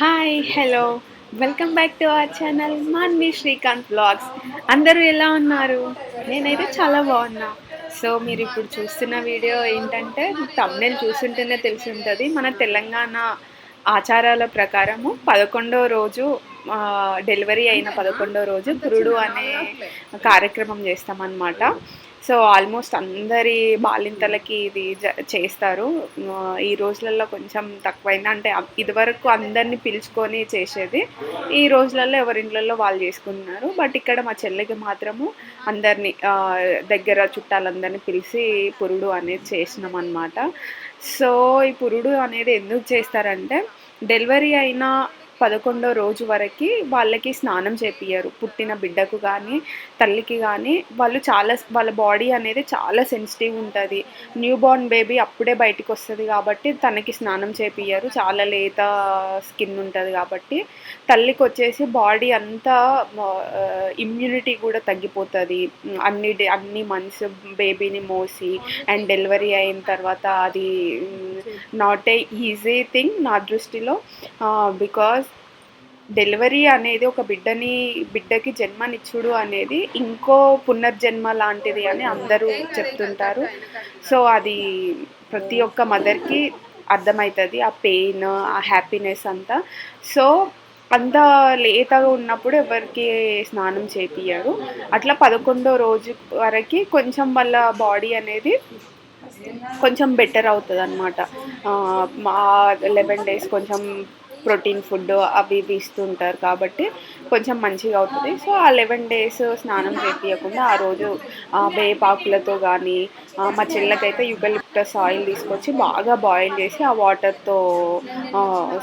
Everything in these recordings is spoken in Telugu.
Hi hello welcome back to our channel Manvi Srikanth blogs అందరూ ఎలా ఉన్నారు? నేనైతే చాలా బాగున్నా. సో మీరు ఇప్పుడు చూస్తున్న వీడియో ఏంటంటే తమ్నేల్ చూస్తుంటేనే తెలిసి ఉంటుంది. మన తెలంగాణ ఆచారాల ప్రకారము పదకొండో రోజు డెలివరీ అయిన పదకొండో రోజు గురుడు అనే కార్యక్రమం చేస్తామన్నమాట. సో ఆల్మోస్ట్ అందరి బాలింతలకి ఇది జ- చేస్తారు. ఈ రోజులలో కొంచెం తక్కువైంది. అంటే ఇదివరకు అందరినీ పిలుచుకొని చేసేది ఈ రోజులలో ఎవరింట్లలో వాళ్ళు చేసుకుంటున్నారు. బట్ ఇక్కడ మా చెల్లికి మాత్రము అందరినీ దగ్గర చుట్టాలందరినీ పిలిచి పురుడు అనేది చేసినాం అనమాట సో ఈ పురుడు అనేది ఎందుకు చేస్తారంటే డెలివరీ అయిన పదకొండో రోజు వరకు వాళ్ళకి స్నానం చేపియ్యరు. పుట్టిన బిడ్డకు కానీ తల్లికి కానీ వాళ్ళు చాలా వాళ్ళ బాడీ అనేది చాలా సెన్సిటివ్ ఉంటుంది. న్యూ బోర్న్ బేబీ అప్పుడే బయటికి వస్తుంది కాబట్టి తనకి స్నానం చేపియ్యరు. చాలా లేత స్కిన్ ఉంటుంది కాబట్టి తల్లికి వచ్చేసి బాడీ అంతా ఇమ్యూనిటీ కూడా తగ్గిపోతుంది. అన్ని డే- అన్ని మంత్స్ బేబీని మోసి అండ్ డెలివరీ అయిన తర్వాత అది నాట్ ఏ ఈజీ థింగ్ నా దృష్టిలో. బికాజ్ డెలివరీ అనేది ఒక బిడ్డని బిడ్డకి జన్మనిచ్చుడు అనేది ఇంకో పునర్జన్మ లాంటిది అని అందరూ చెప్తుంటారు. సో అది ప్రతి ఒక్క మదర్కి అర్థమవుతుంది ఆ పెయిన్ ఆ హ్యాపీనెస్ అంతా. సో అంత లేతగా ఉన్నప్పుడు ఎవరికి స్నానం చేపియ్యరు. అట్లా పదకొండో రోజు వరకు కొంచెం వాళ్ళ బాడీ అనేది కొంచెం బెటర్ అవుతుంది అనమాట మా లెవెన్ డేస్ కొంచెం ప్రోటీన్ ఫుడ్ అవి ఇవి ఇస్తుంటారు కాబట్టి కొంచెం మంచిగా అవుతుంది. సో ఆ లెవెన్ డేస్ స్నానం చేపించకుండా ఆ రోజు వేపాకులతో కానీ మా చెల్లకైతే యుగలిప్టస్ ఆయిల్ తీసుకొచ్చి బాగా బాయిల్ చేసి ఆ వాటర్తో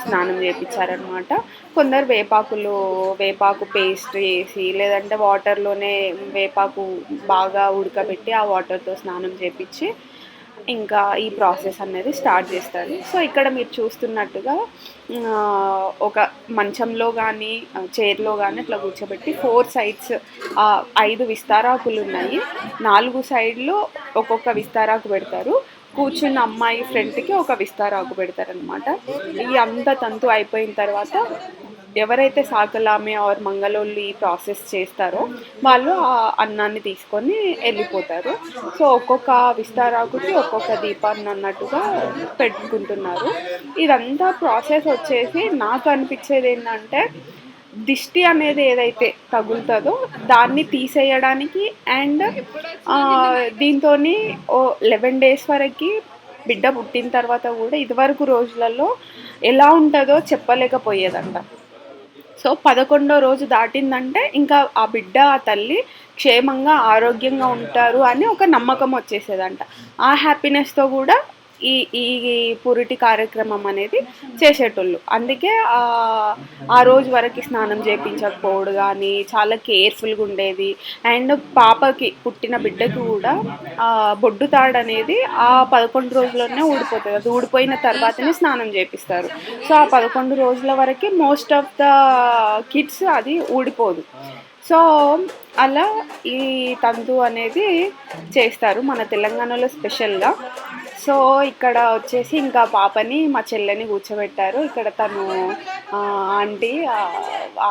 స్నానం చేయించారనమాట కొందరు వేపాకులు వేపాకు పేస్ట్ వేసి లేదంటే వాటర్లోనే వేపాకు బాగా ఉడకబెట్టి ఆ వాటర్తో స్నానం చేపించి ఇంకా ఈ ప్రాసెస్ అనేది స్టార్ట్ చేస్తారు. సో ఇక్కడ మీరు చూస్తున్నట్టుగా ఒక మంచంలో కానీ చైర్లో కానీ అట్లా కూర్చోబెట్టి ఫోర్ సైడ్స్ ఐదు విస్తారాకులు ఉన్నాయి. నాలుగు సైడ్లు ఒక్కొక్క విస్తారాకు పెడతారు. కూర్చున్న అమ్మాయి ఫ్రంట్కి ఒక విస్తారాకు పెడతారనమాట ఈ అంత తంతు అయిపోయిన తర్వాత ఎవరైతే సాకలామె ఆర్ మంగళోళ్ళు ఈ ప్రాసెస్ చేస్తారో వాళ్ళు ఆ అన్నాన్ని తీసుకొని వెళ్ళిపోతారు. సో ఒక్కొక్క విస్తారాకుకి ఒక్కొక్క దీపాన్ని అన్నట్టుగా పెట్టుకుంటున్నారు. ఇదంతా ప్రాసెస్ వచ్చేసి నాకు అనిపించేది ఏంటంటే దిష్టి అనేది ఏదైతే తగులుతుందో దాన్ని తీసేయడానికి అండ్ దీంతో ఓ లెవెన్ డేస్ వరకు బిడ్డ పుట్టిన తర్వాత కూడా ఇదివరకు రోజులలో ఎలా ఉంటుందో చెప్పలేకపోయేదంట. సో పదకొండో రోజు దాటిందంటే ఇంకా ఆ బిడ్డ ఆ తల్లి క్షేమంగా ఆరోగ్యంగా ఉంటారు అని ఒక నమ్మకం వచ్చేసేదంట. ఆ హ్యాపీనెస్తో కూడా ఈ ఈ పురిటి కార్యక్రమం అనేది చేసేటోళ్ళు. అందుకే ఆ రోజు వరకు స్నానం చేయించకపోవడం కానీ చాలా కేర్ఫుల్గా ఉండేది. అండ్ పాపకి పుట్టిన బిడ్డకి కూడా బొడ్డు తాడు అనేది ఆ పదకొండు రోజుల్లోనే ఊడిపోతుంది. అది ఊడిపోయిన తర్వాతనే స్నానం చేపిస్తారు. సో ఆ పదకొండు రోజుల వరకు మోస్ట్ ఆఫ్ ద కిడ్స్ అది ఊడిపోదు. సో అలా ఈ తంతు అనేది చేస్తారు మన తెలంగాణలో స్పెషల్గా. సో ఇక్కడ వచ్చేసి ఇంకా పాపని మా చెల్లెని కూర్చోబెట్టారు. ఇక్కడ తను ఆంటీ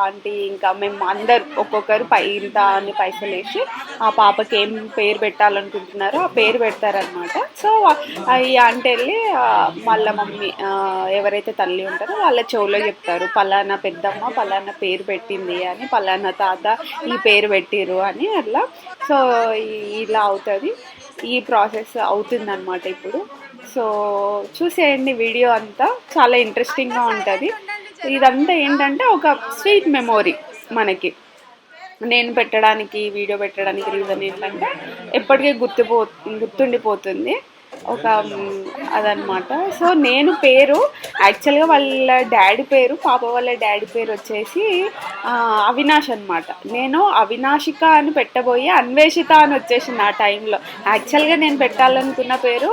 ఆంటీ ఇంకా మేము అందరు ఒక్కొక్కరు పై ఇంత అని పైసలు వేసి ఆ పాపకి ఏం పేరు పెట్టాలనుకుంటున్నారో ఆ పేరు పెడతారనమాట సో ఈ ఆంటీ వెళ్ళి మళ్ళీ మమ్మీ ఎవరైతే తల్లి ఉంటారో వాళ్ళ చెవులో చెప్తారు పలానా పెద్దమ్మ పలానా పేరు పెట్టింది అని పలానా తాత ఈ పేరు పెట్టిరు అని అట్లా. సో ఇలా అవుతుంది. ఈ ప్రాసెస్ అవుతుందన్నమాట ఇప్పుడు. సో చూసేయండి వీడియో అంతా. చాలా ఇంట్రెస్టింగ్గా ఉంటుంది. ఇదంతా ఏంటంటే ఒక స్వీట్ మెమొరీ మనకి. నేను పెట్టడానికి వీడియో పెట్టడానికి రీజన్ ఏంటంటే ఎప్పటికీ గుర్తుపో గుర్తుండిపోతుంది. ఒక అదనమాట సో నేను పేరు యాక్చువల్గా వాళ్ళ డాడీ పేరు పాప వాళ్ళ డాడీ పేరు వచ్చేసి అవినాష్ అనమాట నేను అవినాషిక అని పెట్టబోయి అన్వేషిత అని వచ్చేసింది ఆ టైంలో. యాక్చువల్గా నేను పెట్టాలనుకున్న పేరు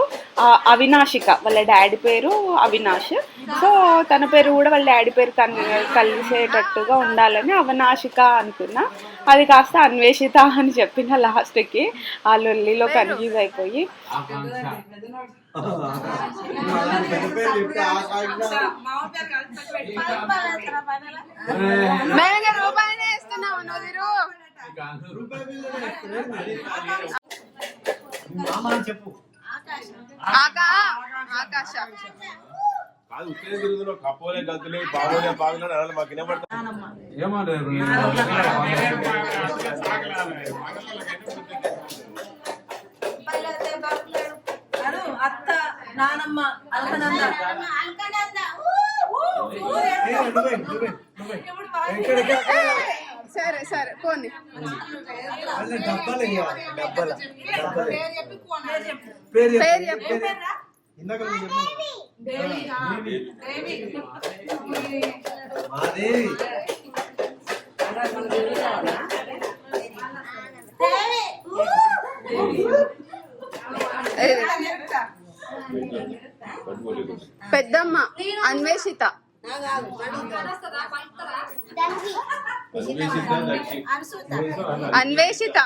అవినాషిక. వాళ్ళ డాడీ పేరు అవినాష్. సో తన పేరు కూడా వాళ్ళ డాడీ పేరు కన్ కలిసేటట్టుగా ఉండాలని అవినాషిక అనుకున్నా. అది కాస్త అన్వేషిత అని చెప్పిన లాస్ట్కి ఆ లొల్లిలో కన్ఫ్యూజ్ అయిపోయి. మేము రూపాయనే ఇస్తున్నాము నువ్వు చెప్పు ఆకాశ. కాదు ఉత్తరే తిరుగుతున్నావు కప్పోలే గంతులే బాగోలే బాగున్నాడు అలా మాకు వినపడతా ఏమన్నారు నానమ్మ అల్కనంద. సరే సరే పోనీ. పేరు పేరు పేరు చెప్పు. ఇందాక చెప్పు. మాదేవి పెద్దమ్మ అన్వేషిత. అన్వేషిత.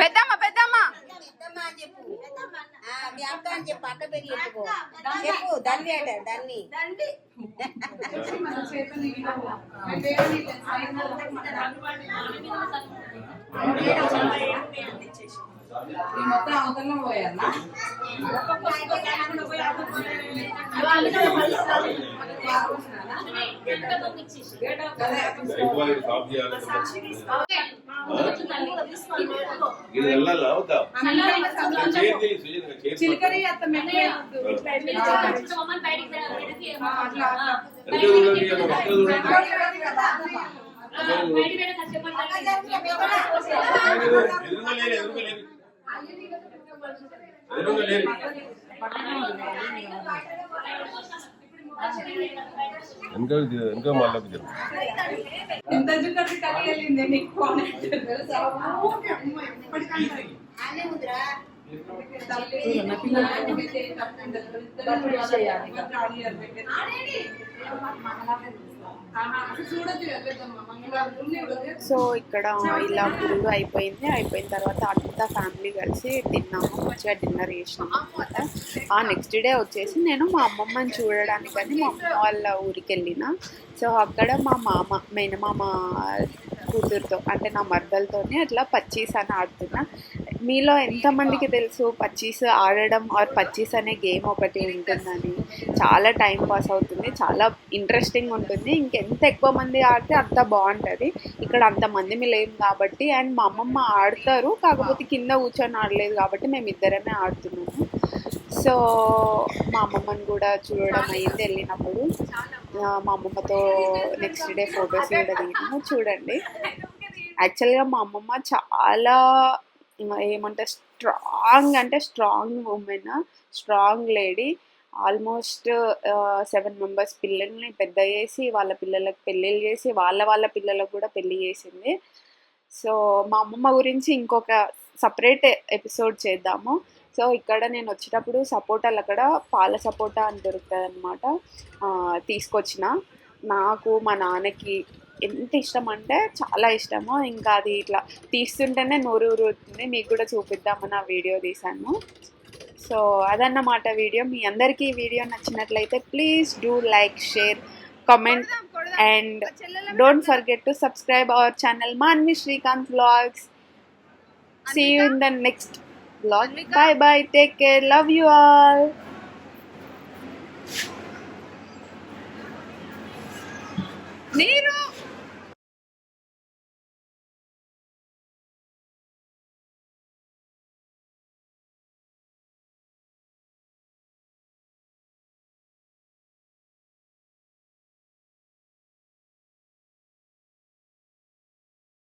పెద్దమ్మ పెద్దమ్మ. మీ అక్క అని చెప్పు అక్క చేతి చిలకరి అత్త ఎదురుగా లేరు ఎదురుగా లేరు ఎదురుగా లేరు వెనక వెనక మళ్ళీ జరుగు ఇంత జుకర్ది కట్టెళ్ళింది నీకు ఫోన్ తెలుసా సో ఇక్కడ ఇలా పురుగు అయిపోయింది. అయిపోయిన తర్వాత అంతా ఫ్యామిలీ కలిసి తిన్నాము. మంచిగా డిన్నర్ చేసినాము అనమాట ఆ నెక్స్ట్ డే వచ్చేసి నేను మా అమ్మమ్మని చూడడానికని మా అమ్మ వాళ్ళ ఊరికి వెళ్ళిన. సో అక్కడ మా మామ మేనమామ కూతురుతో అంటే నా మర్దలతోనే అట్లా పచ్చీస్ అని ఆడుతున్నా. మీలో ఎంతమందికి తెలుసు పచ్చీస్ ఆడడం ఆర్ పచ్చీస్ అనే గేమ్ ఒకటి ఉంటుందని చాలా టైం పాస్ అవుతుంది చాలా ఇంట్రెస్టింగ్ ఉంటుంది. ఇంకెంత ఎక్కువ మంది ఆడితే అంత బాగుంటుంది. ఇక్కడ అంతమంది మీ లేము కాబట్టి అండ్ మా అమ్మమ్మ ఆడతారు కాకపోతే కింద కూర్చొని ఆడలేదు కాబట్టి మేము ఇద్దరమే ఆడుతున్నాము. సో మా అమ్మమ్మని కూడా చూడడం అయింది వెళ్ళినప్పుడు. మా అమ్మమ్మతో నెక్స్ట్ డే ఫొటోస్ కూడా దిగినాము చూడండి. యాక్చువల్గా మా అమ్మమ్మ చాలా ఏమంటే స్ట్రాంగ్ అంటే strong women strong lady almost seven members పిల్లల్ని పెద్ద చేసి వాళ్ళ పిల్లలకు పెళ్ళిళ్ళు చేసి వాళ్ళ వాళ్ళ పిల్లలకు కూడా పెళ్ళి చేసింది. సో మా అమ్మమ్మ గురించి ఇంకొక సపరేట్ ఎపిసోడ్ చేద్దాము. సో ఇక్కడ నేను వచ్చేటప్పుడు సపోటాలు అక్కడ పాల సపోటా అని దొరుకుతుంది అనమాట తీసుకొచ్చిన. నాకు మా నాన్నకి ఎంత ఇష్టం అంటే చాలా ఇష్టము. ఇంకా అది ఇట్లా తీస్తుంటేనే నోరు ఊరుతుంది. మీకు కూడా చూపిద్దామని ఆ వీడియో తీశాను. సో అదన్నమాట వీడియో. మీ అందరికీ ఈ వీడియో నచ్చినట్లయితే please do like share comment and don't forget to subscribe our channel. Manvi Srikanth vlogs. See you in the next bye bye. Take care. Love you all. నీరు!